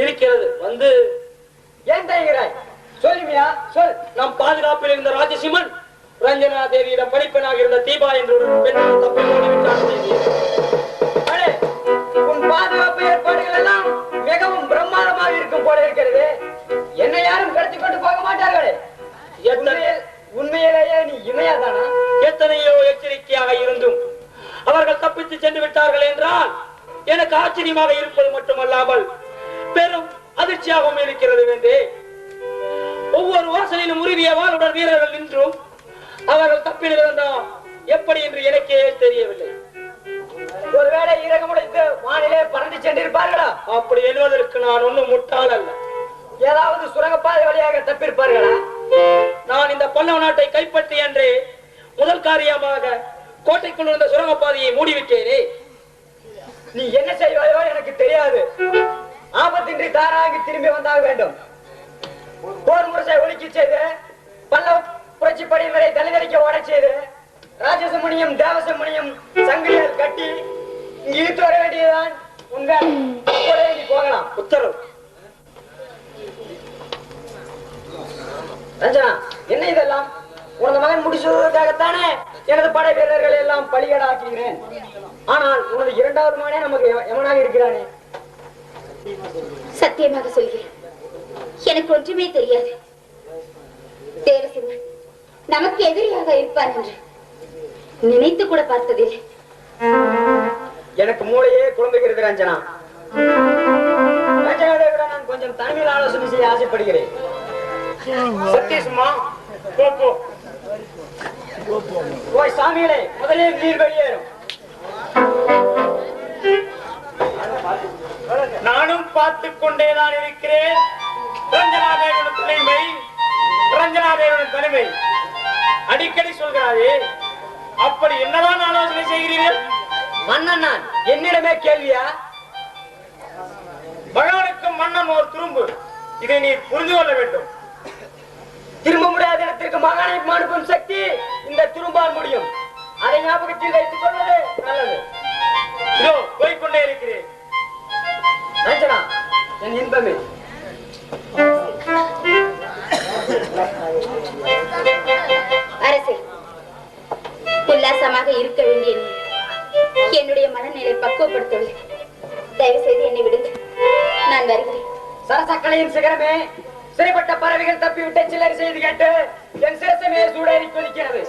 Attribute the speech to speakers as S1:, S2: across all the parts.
S1: இருக்கிறது. வந்து
S2: ஏன் தயங்குறாய் சொல்லுமியா சொல்
S1: நம் பாதுகாப்பில் இருந்த ராஜசிம்மன் ரஞ்சனா தேவியிடம் படிப்பெனாக இருந்த தீபா என்ற ஒரு பெண் தப்பி ஓடிவிட்டார்
S2: அடே, உன் பாதுகாப்பு ஏற்பாடுகள் எல்லாம் மிகவும் பிரம்மாண்டமாக இருக்கும் போல இருக்கிறது. என்னை யாரும் கடத்தி கொண்டு போக மாட்டார்களே. உண்மையிலேயே நீ இமையாதானா
S1: எத்தனையோ எச்சரிக்கையாக இருந்தும் அவர்கள் தப்பித்து சென்று விட்டார்கள் என்றால் எனக்கு ஆச்சரியமாக இருப்பது மட்டுமல்லாமல் பெரும் அதிர்ச்சியாகவும் இருக்கிறது வேண்டே. ஒவ்வொரு வாசலிலும் உருவிய வாளுடன் வீரர்கள் நின்றும். அவர்கள் தப்பினதா எப்படி என்று எனக்கே தெரியவில்லை.
S2: ஒருவேளை இறக்கமுடைத்து வானிலே பறந்து சென்றிருப்பார்களா?
S1: அப்படி எண்ணுவதற்கு நான் ஒன்றும் முட்டாள் அல்ல.
S2: ஏதாவது சுரங்கப்பாதை வழியாக தப்பிருப்பார்களா?
S1: நான் இந்த பல்லவ நாட்டை கைப்பற்றி என்று முதல் காரியமாக கோட்டைக்குள் இருந்த சுரங்கப்பாதையை மூடிவிட்டேனே.
S2: நீ என்ன செய்வாயோ எனக்கு தெரியாது. ஆபத்தின்றி தாராகி திரும்பி வந்தாக வேண்டும். போர் முரசை ஒழுக்கி செய்து பல்லவ புரட்சி படையினரை தலைதறிக்க ஓட செய்து ராஜசமணியும் தேவசமணியும் சங்கிலியால் கட்டி இங்கு இழுத்து வர வேண்டியதுதான் உங்கள் நீ போகலாம்.
S1: உத்தரவு.
S2: ரஞ்சனா என்ன இதெல்லாம்? உனது மகன் முடிச்சதுக்காகத்தானே எனது படை வீரர்களை எல்லாம் பலிகடாக்குகிறேன். ஆனால் உனது இரண்டாவது மகனே நமக்கு எவனாக இருக்கிறானே?
S3: சத்தியமாக சொல்கிறேன். எனக்கு ஒன்றுமே தெரியாது. தேவசிம்மன் நமக்கு எதிரியாக இருப்பான் என்று நினைத்து கூட பார்த்ததில்லை.
S2: எனக்கு மூளையே குழம்புகிறது ரஞ்சனா ரஞ்சனாவை விட நான் கொஞ்சம் தனிமையில் ஆலோசனை செய்ய ஆசைப்படுகிறேன். சத்தீஷ்மா போ ஓய் சாமிகளே முதலில் நீர் வெளியேறும்.
S1: பார்த்து கொண்டேதான் இருக்கிறேன். ரஞ்சனாதேவனுடைய தனிமை ரஞ்சனாதேவனுடைய தனிமை அடிக்கடி சொல்கிறாரே அப்படி என்னதான் ஆலோசனை செய்கிறீர்கள்?
S2: மன்னன் நான் என்னிடமே கேள்வியா?
S1: பகவானுக்கு மன்னன் ஒரு துரும்பு. இதை நீ புரிந்து கொள்ள வேண்டும்.
S2: திரும்ப முடியாத இடத்திற்கு மகானை அனுப்பும் சக்தி இந்த திரும்பால் முடியும். அதை ஞாபகத்தில் வைத்துக் கொள்வது நல்லது.
S1: இதோ போய்க்கொண்டே இருக்கிறேன்.
S2: ரஞ்சனா என் இன்பமே.
S3: அரசே உல்லாசமாக இருக்க வேண்டிய என்னுடைய மனநிலை பக்குவப்படுத்தவில்லை. தயவு செய்து என்னை விடுங்க. நான் வருகிறேன்.
S2: சரசக்கலையின் சிகரமே சிறைப்பட்ட பறவைகள் தப்பிவிட்ட சில்லறை செய்து கேட்டு என் சிரசமே சூடேறி கொதிக்கிறது.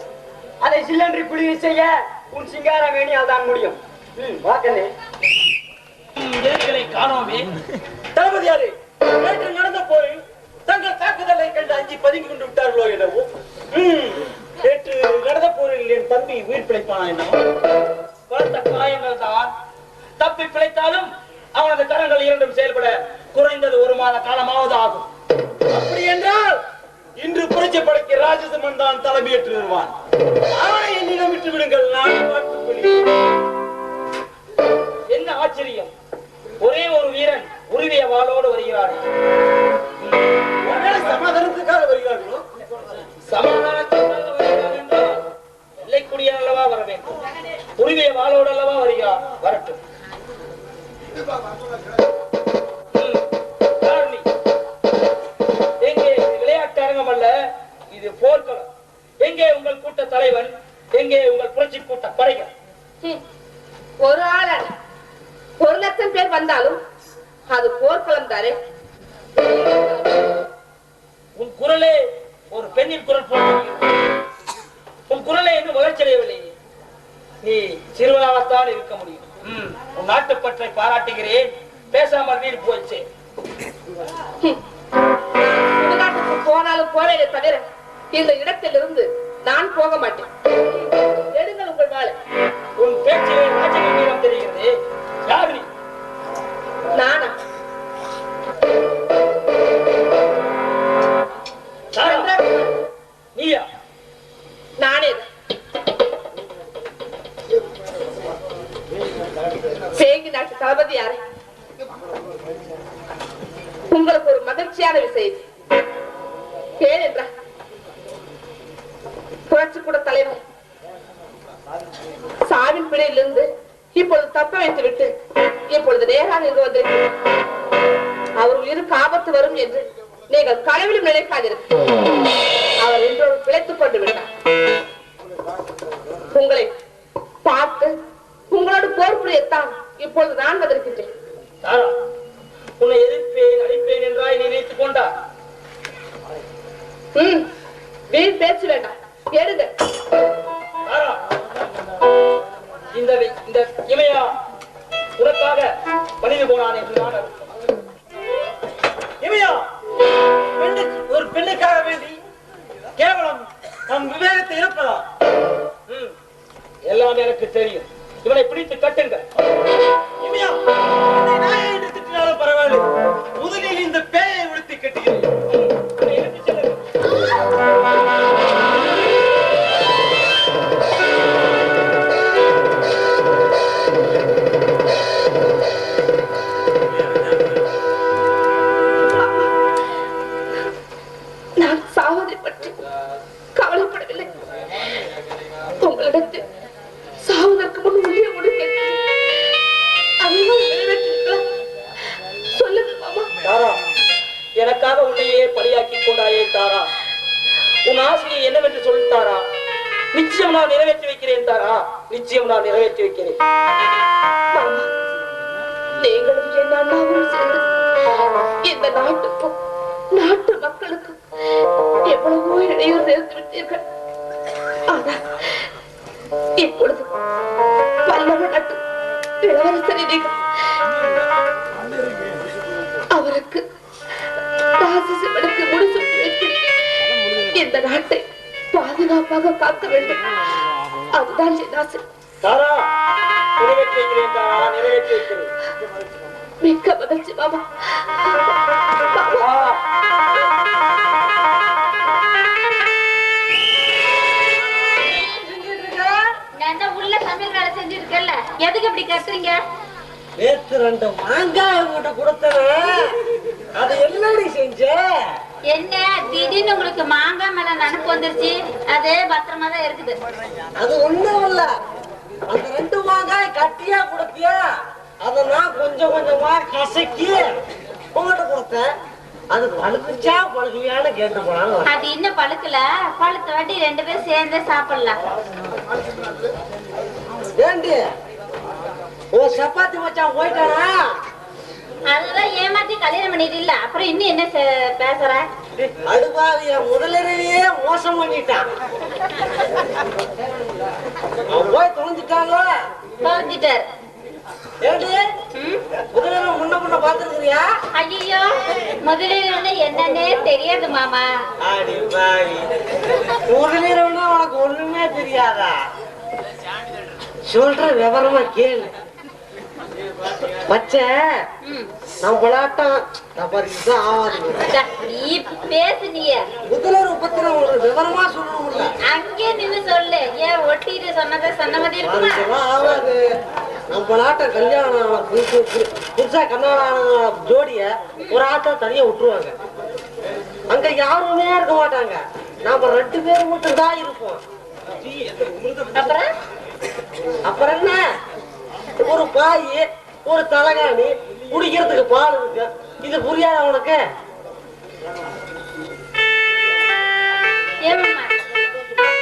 S2: அதை சில்லன்றி குளிர் செய்ய உன் சிங்கார வேணியால் தான் முடியும். வாக்கண்ணே
S1: ஏரிகளை காணோமே. தளபதியாரே நேற்று நடந்த போரில் தங்கள் தாக்குதலை கண்டு அஞ்சி பதுங்கி கொண்டு விட்டார்களோ எனவும் நேற்று நடந்த போரில் என் தம்பி உயிர் பிழைப்பானா என்னவோ. காயங்கள் தான் தப்பி பிழைத்தாலும் அவனது கரங்கள் இரண்டும் செயல்பட குறைந்தது ஒரு மாத காலமாவது ஆகும். அப்படி என்றால் இன்று புரட்சி படைக்கு ராஜசிம்மன் தான் தலைமையேற்று வருவான் அவனை என்னிடம் விட்டு விடுங்கள் நான் என்ன ஆச்சரியம்? ஒரே ஒரு வீரன் உருவிய வாளோடு வருகிறார். ஒருவேளை சமாதானத்துக்காக வருகிறார்களோ? சமாதானத்துக்காக அல்லவா வர வேண்டும். உருவிய வாளோடு அல்லவா வருகிறார்? வரட்டும். ம், தாரணி. எங்கே? விளையாட்டு அரங்கம் அல்ல இது போர்க்களம். எங்கே உங்கள் கூட்ட தலைவன்? எங்கே உங்கள் புரட்சி கூட்ட படைகள்?
S4: ஹம். ஒரு ஆள் அல்ல. ஒரு லட்சம் பேர் வந்தாலும் அது போர்க்களம் தானே?
S1: உன் குரலே ஒரு பெண்ணின் குரல் போல. உன் குரலே இன்னும் வளர்ச்சியடையவில்லை நீ சிறுவனாகத்தான் இருக்க முடியும். உன் நாட்டுப்பற்றை பாராட்டுகிறேன். பேசாமல் வீடு போச்சு
S4: சுடுகாட்டுக்கு போனாலும் போவேனே தவிர இந்த இடத்திலிருந்து நான் போக மாட்டேன். எடுங்கள் உங்கள் வாழை
S1: உன் பேச்சிலே ராஜகம்பீரம் தெரிகிறது. யார்
S4: நானா?
S1: நீயா?
S4: நானே. சேங்கி நாட்டு தளபதி யாரு? உங்களுக்கு ஒரு மகிழ்ச்சியான விஷயம். ஏன் என்றா. புரட்சி கூட தலைவர். சாவின் பிழையிலிருந்து இப்பொழுது தப்ப வைத்து விட்டு இப்பொழுது நேராக இங்கு வந்திருக்கிறேன். அவர் உயிருக்கு ஆபத்து வரும் என்று நீங்கள் கனவிலும் நினைக்காதிருக்க அவர் இன்றோடு பிழைத்துக் கொண்டு விட்டார். உங்களை பார்த்து உங்களோடு போர் புரியத்தான் இப்பொழுது நான் வந்திருக்கின்றேன்.
S5: தாரா உன்னை எதிர்ப்பேன் அழிப்பேன் என்றாய் நினைத்துக் கொண்டா
S4: வீண் பேச்சு வேண்டாம். எடுங்க இடையூறு சேர்த்து விட்டீர்கள் ஆனால் இப்பொழுது பல்லவ நாட்டு இளவரசரை நீங்கள் அவருக்கு ராசசிவனுக்கு முடிசூட்டி இந்த நாட்டை பாதுகாப்பாக காக்க வேண்டும் அதுதான் என் ஆசை
S5: தாரா
S4: மிக்க மகிழ்ச்சி மாமா
S3: எதுக்கு இப்படி கத்துறீங்க?
S5: நேத்து ரெண்டு மாங்காய் உங்ககிட்ட கொடுத்தேன். அது என்னடி செஞ்ச?
S3: என்ன திடீர்னு உங்களுக்கு மாங்காய் மேல நினப்பு வந்துருச்சு? அது பத்திரமா தான் இருக்குது.
S5: அது ஒண்ணும் இல்ல. அந்த ரெண்டு மாங்காய் கட்டியா கொடுத்தியா? அத நான் கொஞ்சம் கொஞ்சமா கசக்கி உங்ககிட்ட கொடுத்தேன். அது பழுக்குச்சா பழுக்கலையான்னு கேட்டு போனாங்க
S3: அது இன்னும் பழுக்கல. பழுத்த வாட்டி ரெண்டு பேரும் சேர்ந்தே சாப்பிடலாம்.
S5: ஏண்டி? ஓ சப்பாத்தி மச்சான் போயிட்டானா
S3: அதுதான் ஏமாத்தி கல்யாணம் பண்ணிட்டு இல்ல அப்புறம் இன்னும் என்ன பேசுற?
S5: அடுப்பாவிய முதலிரவியே மோசம் பண்ணிட்டான். போய் தொலைஞ்சிட்டாங்களோ
S3: முதலில் என்னன்னே தெரியாது மாமா.
S5: முதலிரவுனா உனக்கு ஒண்ணுமே தெரியாதா? சொல்ற விவரமா கேளு. பச்சை
S3: ம்.
S5: நம்மளாட்டம் தப்பறிதான் ஆவாது
S3: நீ பேசுனிய.
S5: பத்தி நான் உங்களுக்கு விவரமா சொல்லணும்ல
S3: அங்கே நின்னு சொல்லு. ஏன் ஒட்டிட்டு சொன்னதை சொன்ன மாதிரி இருக்குமா?
S5: ஆகாது. நம்ம நாட்டம் கல்யாணம் புதுசு புது- புதுசா கல்யாணம் ஜோடிய ஒரு ஆட்டம் தனியா விட்டுருவாங்க. அங்க யாருமே இருக்க மாட்டாங்க. நாம ரெண்டு பேரும் மட்டும் தான் இருப்போம்.
S3: அப்புறம்?
S5: அப்புறம் என்ன? ஒரு பாய் ஒரு தலகாணி குடிக்கிறதுக்கு பால் இருக்கு. இது புரியாத உனக்கு?
S3: ஏமாம்மா அப்புறம்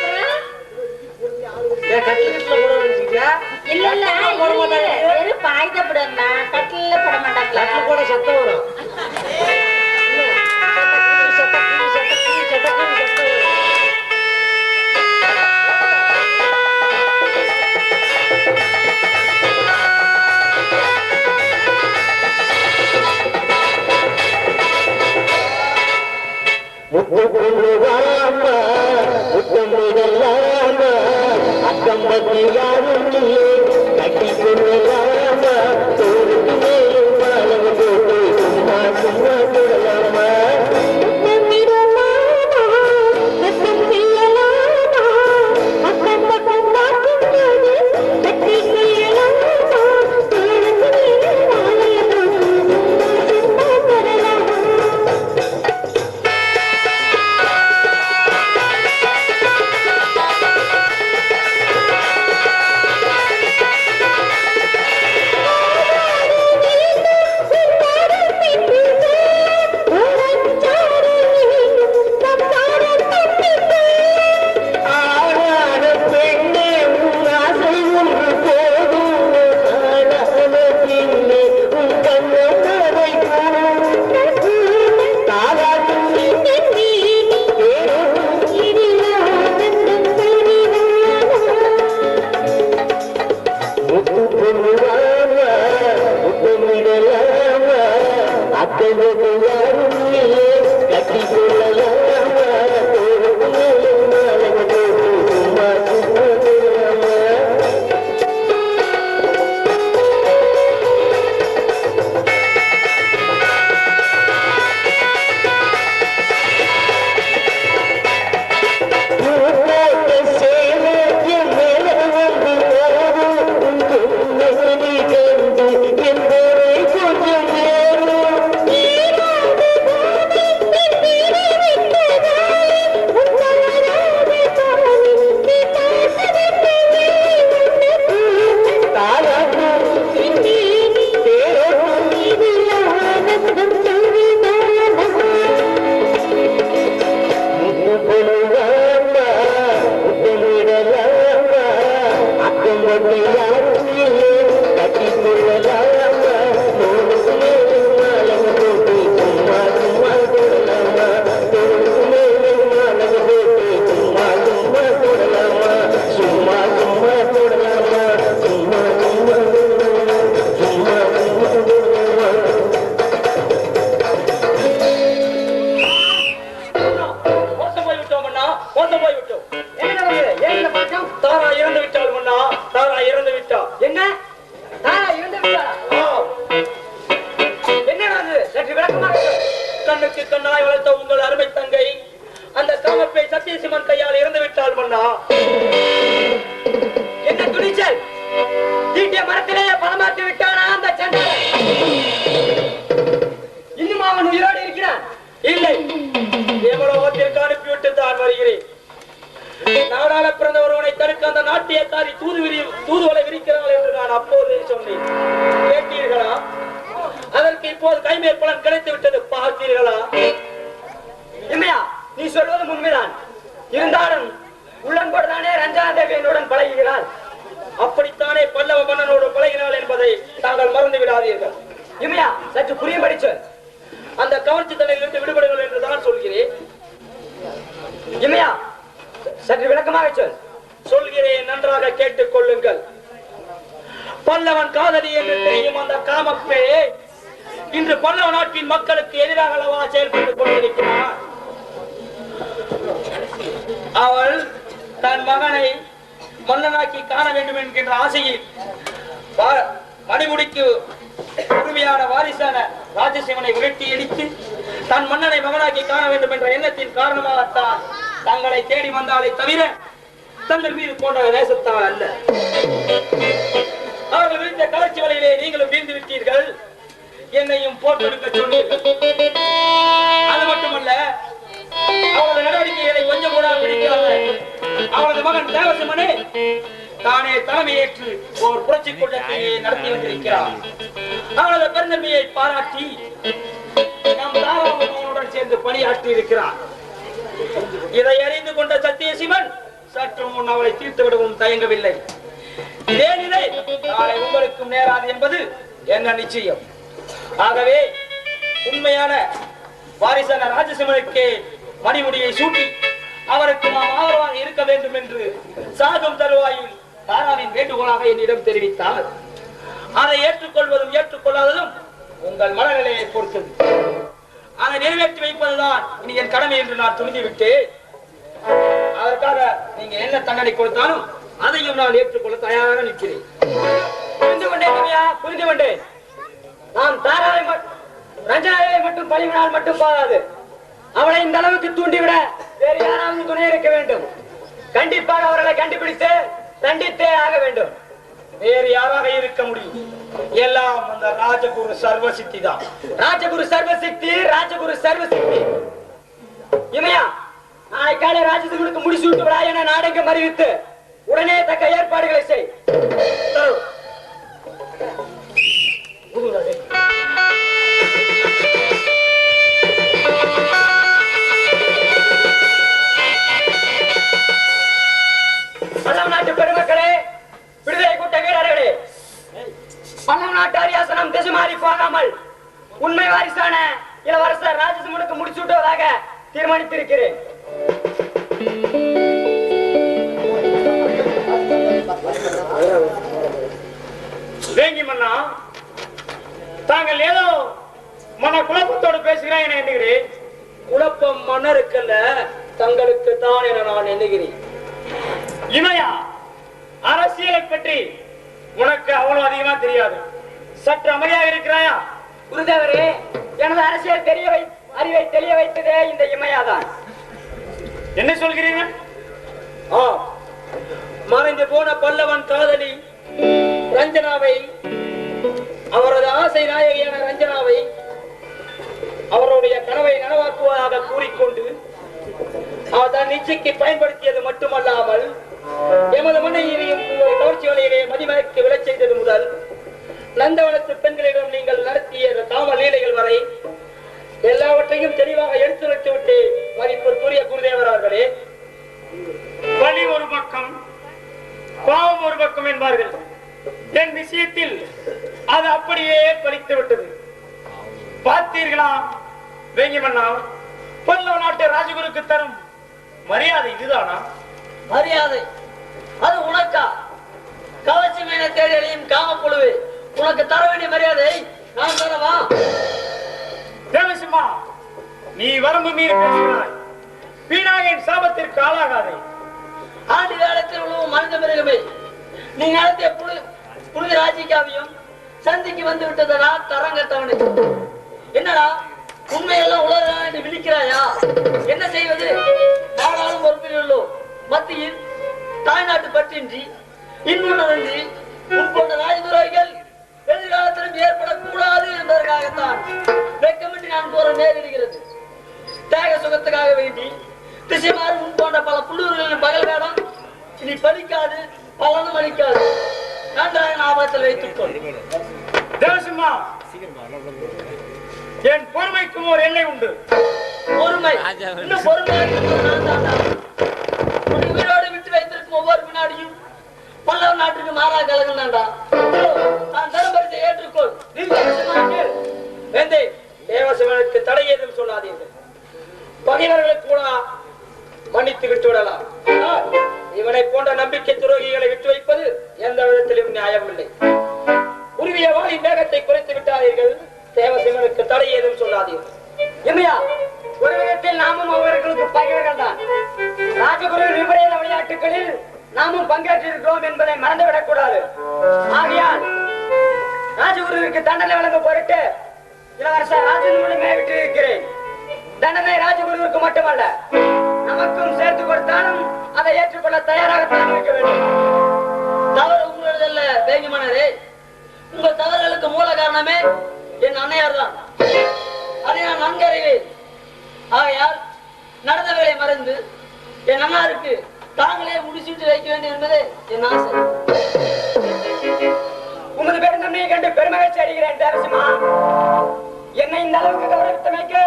S1: என்பதை மறந்து விடாதீர்கள்.
S2: இமையா சற்று புரியும்படி சொல்
S1: அந்த கவர்ச்சி தன்னிலிருந்து விடுபடுங்கள் என்று தான் சொல்கிறேன்.
S2: இமையா சற்று விளக்கமாக சொல்.
S1: சொல்கிறேன் நன்றாக கேட்டுக் கொள்ளுங்கள். பல்லவன் காதலி என்று தெரியும் அந்த காமப்பே. இன்று பல்லவ நாட்டின் மக்களுக்கு எதிராக அளவா செயல்பட்டுக் கொண்டிருக்கிறார் அவள் தன் மகனை மன்னனாக்கி காண வேண்டும் என்கின்ற ஆசையில் மணிமுடிக்கு உரிமையான வாரிசான ராஜசிவனை விரட்டி அடித்து தன் மன்னனை மகனாக்கி காண வேண்டும் என்ற எண்ணத்தின் காரணமாகத்தான் தங்களை தேடி வந்தாலே தவிர தங்கள் மீது போன்ற நேசத்தால் அல்ல. அவர்கள் விழுந்த கலர்ச்சி வலையிலே நீங்களும் வீழ்ந்து விட்டீர்கள். என்னையும் போட்டெடுக்க சொன்னீர்கள். அது மட்டுமல்ல அவரது நடவடிக்கைகளை கொஞ்சம் கூட பிடிக்கிறார்கள் அவரது மகன் தேவசிம்மனே தானே தலைமையேற்று ஓர் புரட்சி கூட்டத்தை நடத்தி வந்திருக்கிறார். அவரது பெருந்தன்மையை பாராட்டி நம் தாராபுரனுடன் சேர்ந்து பணியாற்றி இருக்கிறார். இதை அறிந்து கொண்ட சத்தியசிவன் சற்று முன் அவளை தீர்த்து விடவும் தயங்கவில்லை. ஏனிலே நாளை உங்களுக்கும் நேராது என்பது என்ன நிச்சயம்? ஆகவே உண்மையான வாரிசான ராஜசிம்மனுக்கு மணிமுடியை சூட்டி அவருக்கு நாம் ஆதரவாக இருக்க வேண்டும் என்று சாகம் தருவாயில் தாராவின் வேண்டுகோளாக என்னிடம் தெரிவித்தார் அதை ஏற்றுக்கொள்வதும் ஏற்றுக்கொள்ளாததும் உங்கள் மனநிலையை பொறுத்தது. அதை நிறைவேற்றி வைப்பதுதான் இனி என் கடமை என்று நான் துணிந்து விட்டேன் அதற்காக நீங்க என்ன தண்டனை கொடுத்தாலும் அதையும் நான் ஏற்றுக்கொள்ள தயாராக நிற்கிறேன்.
S2: புரிந்து கொண்டேன் இம்மையா புரிந்து கொண்டேன். நாம் தாராவை ரஞ்சனாவை மட்டும் பழிவினால் மட்டும் போதாது அவளை இந்த அளவுக்கு தூண்டிவிட வேறு யாராவது துணை இருக்க வேண்டும். கண்டிப்பாக அவர்களை கண்டுபிடித்து தண்டித்தே ஆக வேண்டும்.
S1: வேறு யாராக இருக்க முடியும்? எல்லாம் அந்த ராஜகுரு சர்வசித்தி தான்.
S2: ராஜகுரு சர்வசக்தி ராஜகுரு சர்வசக்தி இமையா நாளை காலை முடிச்சு விட்டு விடா என நாடகம் அறிவித்து உடனே தக்க ஏற்பாடுகளை செய். அரியாசனம் திசை மாறி போகாமல் உண்மை வாரிசான இளவரசர் ராஜசிம்மனுக்கு முடிசூட்டுவதாக தீர்மானித்திருக்கிறேன்.
S1: வேங்கி மன்னா தாங்கள் ஏதோ மன குழப்பத்தோடு பேசுகிறேன் என எண்ணுகிறேன். குழப்பம் மன்னருக்கல்ல தங்களுக்கு தான் என நான் எண்ணுகிறேன். இமையா அரசியலை பற்றி உனக்கு அவ்வளவு அதிகமா தெரியாது. சற்று அமைதியாக இருக்கிறாயா?
S2: குருதேவரே எனது அரசியல் தெரிய வை அறிவை தெளிய வைத்ததே இந்த இமையாதான்
S1: என்ன சொல்கிறீங்க? ஆ மறைந்து போன பல்லவன் காதலி ரஞ்சனாவை அவரது ஆசை நாயகியான ரஞ்சனாவை அவருடைய கனவை நனவாக்குவதாக கூறிக்கொண்டு அவர் தன் இச்சைக்கு பயன்படுத்தியது மட்டுமல்லாமல் எமது உங்களுடைய கவர்ச்சி வலையிலே மதிமயக்கு விழச் செய்தது முதல் நந்தவனத்து பெண்களிடம் நீங்கள் நடத்திய காம லீலைகள் வரை எல்லாவற்றையும் தெளிவாக எடுத்துரைத்து விட்டு மதிப்பிற்குரிய குருதேவர் அவர்களே வலி ஒரு பக்கம் பாவம் ஒரு பக்கம் என்பார்கள். என் விஷயத்தில் அது அப்படியே பலித்து விட்டது. பார்த்தீர்களா வேங்கிமண்ணா? பல்லவ நாட்டு ராஜகுருக்கு தரும் மரியாதை இதுதானா?
S2: மரியாதை. அது உனக்கா? கவர்ச்சி மீன தேடியலையும் காமக்குழுவே. உனக்கு தர வேண்டிய மரியாதை நான் தரவா?
S1: தேவசிம்மா நீ வரம்பு மீறி பேசுகிறாய். வீணாக என் சாபத்திற்கு ஆளாகாதே.
S2: ஆண்டு காலத்தில் உழவும் மனித மிருகமே நீ நடத்திய புனி புனித ராஜிகாவியம் சந்திக்கு வந்து விட்டதடா தரங்கட்டவனே என்னடா உண்மையெல்லாம் உலகம் என்று விழிக்கிறாயா? என்ன செய்வது? நாடாளும் பொறுப்பில் உள்ளோம் மத்தியில் தாய்நாட்டு பற்றின்றி இன்னொன்றி உன் போன்ற எதிர்காலத்திலும் ஏற்படக்கூடாது என்பதற்காகத்தான் வெக்கமின்றி நான் போற நேரிடுகிறது தேக சுகத்துக்காக வேண்டி திசைமாறு முன் போன்ற பல புள்ளூர்களின் பகல் வேடம். இனி பலிக்காது பலனும் அளிக்காது. நன்றாக ஞாபகத்தில் வைத்துக் கொள்.
S1: தேவசிம்மா என் பொறுமைக்கும் ஒரு எல்லை உண்டு.
S2: பொறுமை. இன்னும் பொறுமையாக விட்டு வைத்திருக்கும் ஒவ்வொரு வினாடியும் பல்லவ நாட்டுக்கு மாறா கழகம் தான்டா நான் ஏற்றுக்கொள். நீ
S1: தேவசிவனுக்கு தடை ஏதும் சொல்லாதீர்கள். பகைவர்களுக்கு கூட மன்னித்து விட்டு விடலாம். இவனை போன்ற நம்பிக்கை துரோகிகளை விட்டு வைப்பது எந்த விதத்திலும் நியாயமில்லை. உருவிய வாழி வேகத்தை குறைத்து விட்டார்கள் தேவசிவனுக்கு தடை ஏதும் சொல்லாதீர்கள்.
S2: இல்லையா ஒரு விதத்தில் நாமும் அவர்களுக்கு பகைவர்கள் தான் ராஜகுரு விபரீத விளையாட்டுகளில் நாமும் பங்கேற்றிருக்கிறோம் என்பதை மறந்துவிடக் கூடாது ஆகையால் ராஜகுருவிற்கு தண்டனை வழங்க பொருட்டு இளவரசர் ராஜேந்திரனை விட்டு தண்டனை ராஜகுருவிற்கு மட்டுமல்ல நமக்கும் சேர்த்து கொடுத்தாலும் அதை ஏற்றுக்கொள்ள தயாராகத்தான் இருக்க வேண்டும். தவறு உங்களதல்ல வேங்கிமனரே உங்கள் தவறுகளுக்கு மூல காரணமே என் அன்னையார் தான் அதை நான் நன்கு அறிவேன் ஆகையால் நடந்தவர்களை மறந்து என் அண்ணாருக்கு தாங்களே முடிச்சுட்டு வைக்க வேண்டும் என்பதே என் ஆசை. உமது பெருந்தன்மையை கண்டு பெருமகிழ்ச்சி அடைகிறேன் தேவசிமா என்னை இந்த அளவுக்கு கௌரவித்தமைக்கு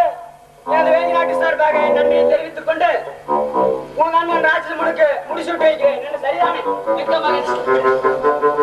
S2: எனது வேதி நாட்டு சார்பாக என் நன்றியை தெரிவித்துக் கொண்டு உன் அண்ணன் ராஜசமனுக்கு முடிசூட்டு வைக்கிறேன். என்ன சரிதானே? மிக்க மகிழ்ச்சி.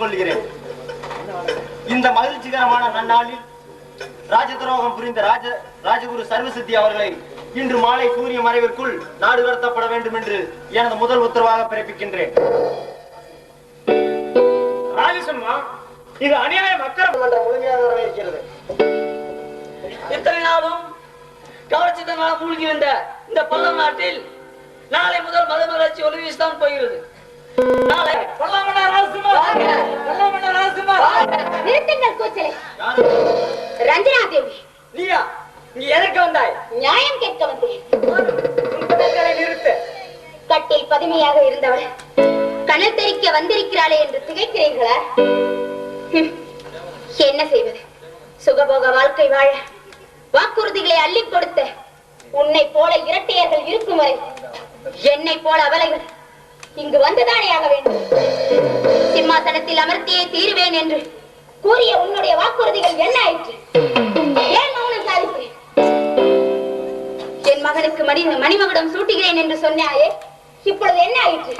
S6: தெரிவித்துக் கொள்கிறேன் இந்த மகிழ்ச்சிகரமான நன்னாளில் ராஜ துரோகம் புரிந்த ராஜ ராஜகுரு சர்வசித்தி அவர்களை இன்று மாலை சூரிய மறைவிற்குள் நாடு கடத்தப்பட வேண்டும் என்று எனது முதல் உத்தரவாக பிறப்பிக்கின்றேன்.
S1: ராஜசம்மா இது அநியாயம் அக்கறம்
S2: மன்றம் முழுமையாக வரவேற்கிறது இத்தனை நாளும் கவர்ச்சித்தனால மூழ்கி வந்த இந்த பள்ளம் நாட்டில் நாளை முதல் மதமலர்ச்சி ஒளி வீசித்தான் போகிறது.
S3: நிறுத்துங்கள் கூச்சலை.
S6: யாரு?
S3: ரஞ்சனா தேவி.
S2: நீயா? நீ எதற்கு வந்தாய்?
S3: நியாயம் கேட்க வந்தேன்.
S2: நிறுத்து.
S3: கட்டில் பதுமையாக இருந்தவள். கணல் தெரிக்க வந்திருக்கிறாளே என்று திகைக்கிறீர்களா. என்ன செய்வது? சுகபோக வாழ்க்கை வாழ வாக்குறுதிகளை அள்ளிக் கொடுத்த உன்னை போல இரட்டையர்கள் இருக்கும் வரை என்னை போல அவலைகள் இங்கு வந்துதானே ஆக வேண்டும்? சிம்மாசனத்தில் அமர்த்தியே தீருவேன் என்று கூறிய உன்னுடைய வாக்குறுதிகள் என்ன ஆயிற்று? ஏன் மௌனம் சாதித்தேன் என் மகனுக்கு மணி மணிமகுடம் சூட்டுகிறேன் என்று சொன்னாயே இப்பொழுது என்ன ஆயிற்று?